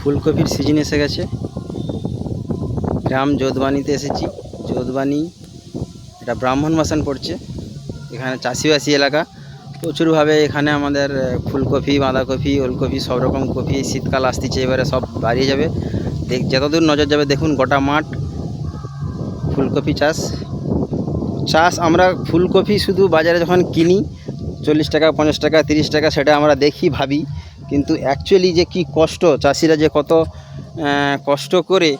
ফুলকপির সিজন এসে গেছে। গ্রাম যোধবাণীতে এসেছি। যোধবাণী এটা ব্রাহ্মণ মাসান পড়ছে। এখানে চাষিবাসী এলাকা। প্রচুরভাবে এখানে আমাদের ফুলকপি, বাঁধাকপি, ওলকপি সব রকম কপি শীতকাল আসতেছে, এবারে সব বাড়িয়ে যাবে। দেখ, যতদূর নজর যাবে, দেখুন গোটা মাঠ। ফুলকপি চাষ। চাষ আমরা ফুলকপি শুধু বাজারে যখন কিনি, চল্লিশ টাকা, পঞ্চাশ টাকা, তিরিশ টাকা, সেটা আমরা দেখি, ভাবি। কিন্তু অ্যাকচুয়ালি যে কি কষ্ট, চাষিরা যে কত কষ্ট করে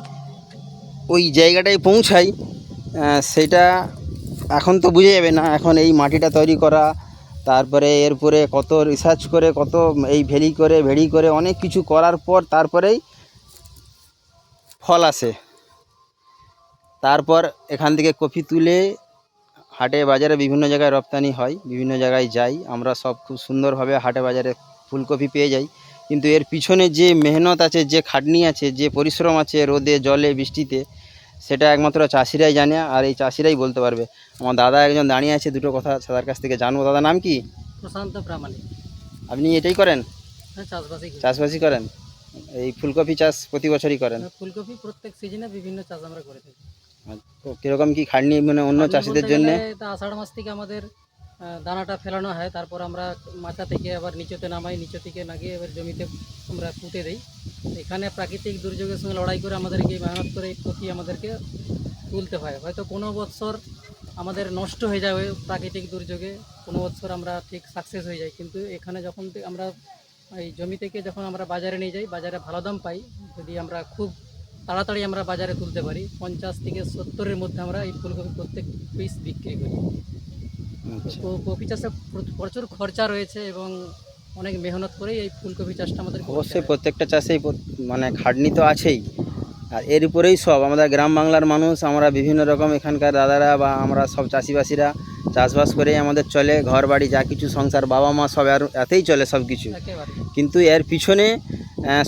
ওই জায়গাটায় পৌঁছায় সেটা এখন তো বুঝে যাবে না। এখন এই মাটিটা তৈরি করা, তারপরে এরপরে কত রিসার্চ করে, কত এই ভেরি করে, ভেড়ি করে অনেক কিছু করার পর তারপরেই ফল আসে। তারপর এখান থেকে কপি তুলে হাটে বাজারে বিভিন্ন জায়গায় রপ্তানি হয়, বিভিন্ন জায়গায় যাই। আমরা সব খুব সুন্দরভাবে হাটে বাজারে ফুলকপি পেয়ে যাই। কিন্তু এর পিছনে যে মেহনত আছে যে খাটনি আছে যে পরিশ্রম আছে রোদে জলে বৃষ্টিতে সেটা একমাত্র চাষিরাই জানে আর এই চাষিরাই বলতে পারবে। আমার দাদা একজন দাঁড়িয়ে আছে দুটো কথা তার কাছ থেকে জানব। দাদা নাম কি? প্রশান্ত প্রামাণিক। আপনি এটাই করেন? হ্যাঁ চাষবাসই করেন? এই ফুলকপি চাষ প্রতি বছরই করেন? ফুলকপি প্রত্যেক সিজনে বিভিন্ন চাষ আমরা করে থাকি। তো কীরকম কি খাটনি মানে অন্য চাষিদের জন্য? আষাঢ় মাস থেকে আমাদের দানাটা ফেলানো হয়, তারপর আমরা মাথা থেকে আবার নিচেতে নামাই, নিচে থেকে নাগিয়ে এবার জমিতে আমরা পুঁতে দিই। এখানে প্রাকৃতিক দুর্যোগের সঙ্গে লড়াই করে আমাদেরকে মেহনত করে কপি আমাদেরকে তুলতে হয়। হয়তো কোনো বৎসর আমাদের নষ্ট হয়ে যাবে প্রাকৃতিক দুর্যোগে, কোনো বৎসর আমরা ঠিক সাকসেস হয়ে যাই। কিন্তু এখানে যখন আমরা এই জমি থেকে যখন আমরা বাজারে নিয়ে যাই, বাজারে ভালো দাম পাই, যদি আমরা খুব তাড়াতাড়ি আমরা বাজারে তুলতে পারি, পঞ্চাশ থেকে সত্তরের মধ্যে আমরা এই ফুলকপি প্রত্যেক পিস বিক্রি করি। কপি চাষে প্রচুর খরচা রয়েছে এবং অনেক মেহনত করেই এই ফুলকপি চাষটা আমাদের অবশ্যই প্রত্যেকটা চাষেই মানে খাটনি তো আছেই। আর এর উপরেই সব আমাদের গ্রাম বাংলার মানুষ আমরা বিভিন্ন রকম এখানকার দাদারা বা আমরা সব চাষিবাসীরা চাষবাস করেই আমাদের চলে ঘর বাড়ি যা কিছু সংসার বাবা মা সব আর এতেই চলে সব কিছু। কিন্তু এর পিছনে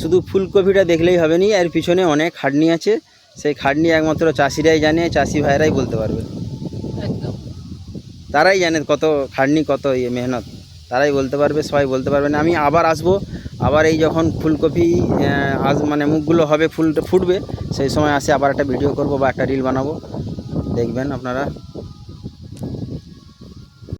শুধু ফুলকপিটা দেখলেই হবে না এর পিছনে অনেক খাটনি আছে। সেই খাটনি একমাত্র চাষিরাই জানে চাষি ভাইরাই বলতে পারবে। তারাই জানে কত খাটনি, কত ইয়ে মেহনত। তারাই বলতে পারবে, সবাই বলতে পারবে না। আমি আবার আসব, আবার এই যখন ফুলকপি আজ মানে মুখগুলো হবে, ফুলটা ফুটবে, সেই সময় আসে আবার একটা ভিডিও করব বা একটা রিল বানাবো। দেখবেন আপনারা।